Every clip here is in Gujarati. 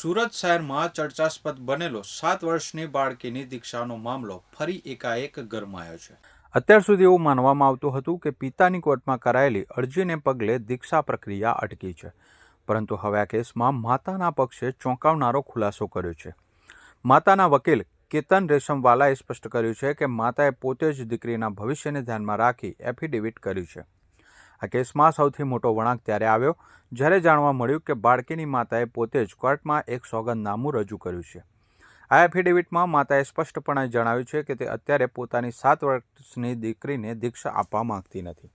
સુરત શહેરમાં ચર્ચાસ્પદ બનેલો સાત વર્ષની બાળકીની દીક્ષાનો મામલો ફરી એકાએક ગરમાયો છે. અત્યાર સુધી એવું માનવામાં આવતું હતું કે પિતાની કોર્ટમાં કરાયેલી અરજીને પગલે દીક્ષા પ્રક્રિયા અટકી છે. પરંતુ હવે આ કેસમાં માતાના પક્ષે ચોંકાવનારો ખુલાસો કર્યો છે. માતાના વકીલ કેતન રેશમવાલાએ સ્પષ્ટ કર્યું છે કે માતાએ પોતે જ દીકરીના ભવિષ્યને ધ્યાનમાં રાખી એફિડેવિટ કર્યું છે. આ કેસમાં સૌથી મોટો વળાંક ત્યારે આવ્યો, જ્યારે જાણવા મળ્યું કે બાળકીની માતાએ પોતે જ કોર્ટમાં એક સોગંદનામું રજૂ કર્યું છે. આ એફિડેવિટમાં માતાએ સ્પષ્ટપણે જણાવ્યું છે કે તે અત્યારે પોતાની સાત વર્ષની દીકરીને દીક્ષા આપવા માંગતી નથી.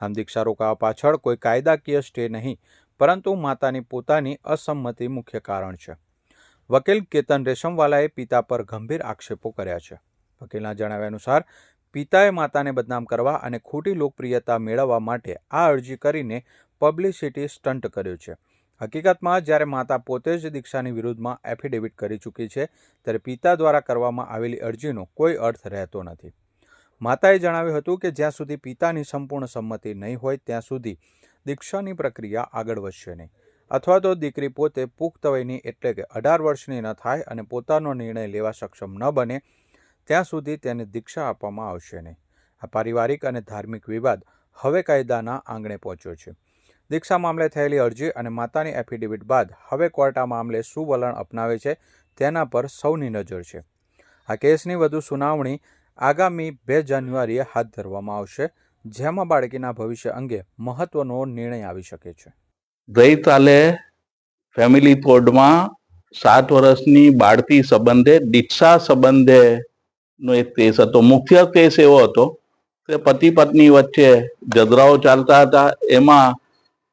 આમ દીક્ષા રોકાવા પાછળ કોઈ કાયદાકીય સ્ટે નહીં, પરંતુ માતાની પોતાની અસંમતિ મુખ્ય કારણ છે. વકીલ કેતન રેશમવાલાએ પિતા પર ગંભીર આક્ષેપો કર્યા છે. વકીલના જણાવ્યા અનુસાર પિતાએ માતાને બદનામ કરવા અને ખોટી લોકપ્રિયતા મેળવવા માટે આ અરજી કરીને પબ્લિસિટી સ્ટન્ટ કર્યો છે. હકીકતમાં, જ્યારે માતા પોતે જ દીક્ષાની વિરુદ્ધમાં એફિડેવિટ કરી ચૂકી છે, ત્યારે પિતા દ્વારા કરવામાં આવેલી અરજીનો કોઈ અર્થ રહેતો નથી. માતાએ જણાવ્યું હતું કે, જ્યાં સુધી પિતાની સંપૂર્ણ સંમતિ નહીં હોય, ત્યાં સુધી દીક્ષાની પ્રક્રિયા આગળ વધશે નહીં. અથવા તો દીકરી પોતે પુખ્ત વયની એટલે કે અઢાર વર્ષની ન થાય અને પોતાનો નિર્ણય લેવા સક્ષમ ન બને ત્યાં સુધી તેને દીક્ષા આપવામાં આવશે નહીં. આ પારિવારિક અને ધાર્મિક વિવાદ હવે કાયદાના આંગણે પહોંચ્યો છે. દીક્ષા મામલે થયેલી અરજી અને માતાની એફિડેવિટ બાદ હવે કોર્ટ આ મામલે શું વલણ અપનાવે છે, તેના પર સૌની નજર છે. આ કેસની વધુ સુનાવણી આગામી બે જાન્યુઆરીએ હાથ ધરવામાં આવશે, જેમાં બાળકીના ભવિષ્ય અંગે મહત્વનો નિર્ણય આવી શકે છે. ગઈકાલે ફેમિલી કોર્ટમાં સાત વર્ષની બાળકી સંબંધે, દીક્ષા સંબંધે નો એક કેસ હતો. મુખ્ય કેસ એવો હતો કે પતિ પત્ની વચ્ચે ઝઘડાઓ ચાલતા હતા. એમાં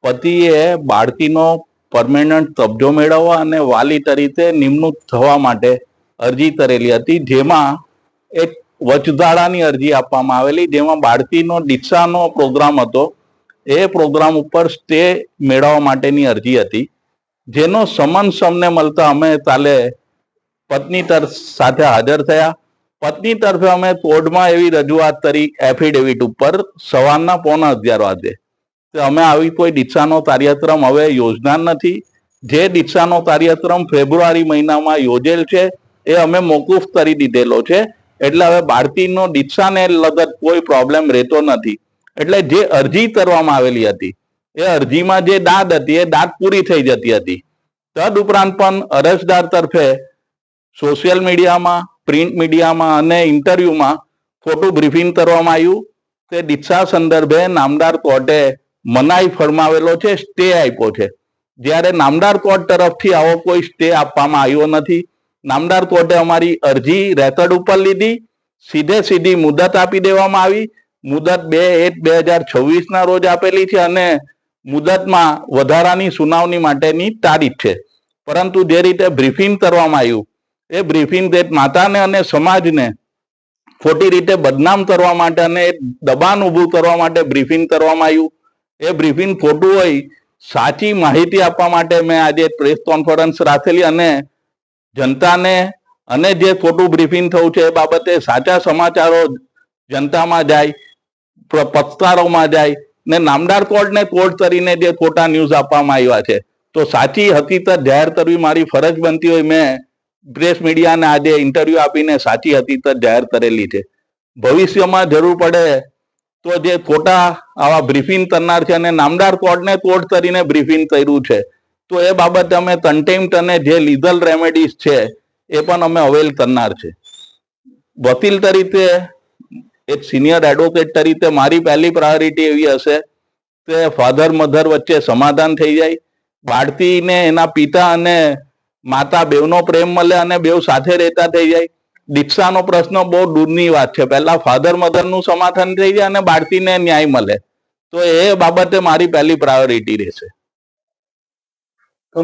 પતિએ બાળકીનો પરમેનન્ટ કબજો મેળવવા અને વાલી તરીકે નિમણૂક થવા માટે અરજી કરેલી હતી. જેમાં એક વચધાળાની અરજી આપવામાં આવેલી. જેમાં બાળકીનો દીક્ષાનો પ્રોગ્રામ હતો. એ પ્રોગ્રામ ઉપર સ્ટે મેળવવા માટેની અરજી હતી. જેનો સમન સમને મળતા અમે કાલે પત્ની તરફ સાથે હાજર થયા. પત્ની તરફે અમે કોર્ટમાં એવી રજૂઆત કરી એફિડેવિટ ઉપર. સવારના પોણા અગિયાર વાગે. અમે આવી કોઈ દીક્ષાનો કાર્યક્રમ હવે યોજના નથી. જે દીક્ષાનો કાર્યક્રમ ફેબ્રુઆરી મહિનામાં યોજેલ છે, એ અમે મોકૂફ કરી દીધેલો છે. એટલે હવે બાળકીનો દીક્ષાને લગત કોઈ પ્રોબ્લેમ રહેતો નથી. એટલે જે અરજી કરવામાં આવેલી હતી, એ અરજીમાં જે દાદ હતી, એ દાદ પૂરી થઈ જતી હતી. તદ ઉપરાંત પણ અરજદાર તરફે સોશિયલ મીડિયામાં પ્રિન્ટ મીડિયામાં અને ઇન્ટરવ્યુમાં ખોટું બ્રીફિંગ કરવામાં આવ્યું. તે દીક્ષા સંદર્ભે નામદાર કોર્ટે મનાઈ ફરમાવેલો છે, સ્ટે આપ્યો છે. જ્યારે નામદાર કોર્ટ તરફથી આવો કોઈ સ્ટે આપવામાં આવ્યો નથી. નામદાર કોર્ટે અમારી અરજી રેકોર્ડ ઉપર લીધી. સીધે સીધી મુદત આપી દેવામાં આવી. મુદત બે એક બે હજાર છવ્વીસના રોજ આપેલી છે અને મુદતમાં વધારાની સુનાવણી માટેની તારીખ છે. પરંતુ જે રીતે બ્રીફિંગ કરવામાં આવ્યું એ બ્રીફિંગ તે માતાને અને સમાજને. ખોટી રીતે બદનામ કરવા માટે અને દબાણ ઊભું કરવા માટે બ્રીફિંગ કરવામાં આવ્યું. એ બ્રીફિંગ ખોટું હોય, સાચી માહિતી આપવા માટે મેં આજે પ્રેસ કોન્ફરન્સ રાખેલી અને જનતાને અને જે ખોટું બ્રીફિંગ થયું છે એ બાબતે સાચા સમાચારો જનતામાં જાય પક્ષકારોમાં જાય ને નામદાર કોર્ટને કોર્ટ કરીને જે ખોટા ન્યૂઝ આપવામાં આવ્યા છે. તો સાચી હકીકત જાહેર કરવી મારી ફરજ બનતી હોય મેં પ્રેસ મીડિયાને આજે ઇન્ટરવ્યુ આપીને સાચી હકીકત જાહેર કરેલી છે. ભવિષ્યમાં જરૂર પડે તો જે ખોટા આવા બ્રીફિંગ કરનાર છે અને નામદાર કોર્ટને કોર્ટ કરીને બ્રીફિંગ કર્યું છે. તો એ બાબતે અમે કન્ટેમ્પ્ટ અને જે લીગલ રેમેડીઝ છે એ પણ અમે અવેલ કરનાર છે. વકીલ તરીકે, એક સિનિયર એડવોકેટ તરીકે મારી પહેલી પ્રાયોરિટી એવી હશે કે ફાધર મધર વચ્ચે સમાધાન થઈ જાય. બાળકીને એના પિતા અને માતા બેવનો પ્રેમ મળે અને બેવ સાથે રહેતા થઈ જાય. દીક્ષાનો પ્રશ્ન બહુ દૂરની વાત છે. પહેલા ફાધર મધરનું સમાધાન થઈ જાય અને બાળકીને ન્યાય મળે. તો એ બાબતે મારી પહેલી પ્રાયોરિટી રહેશે.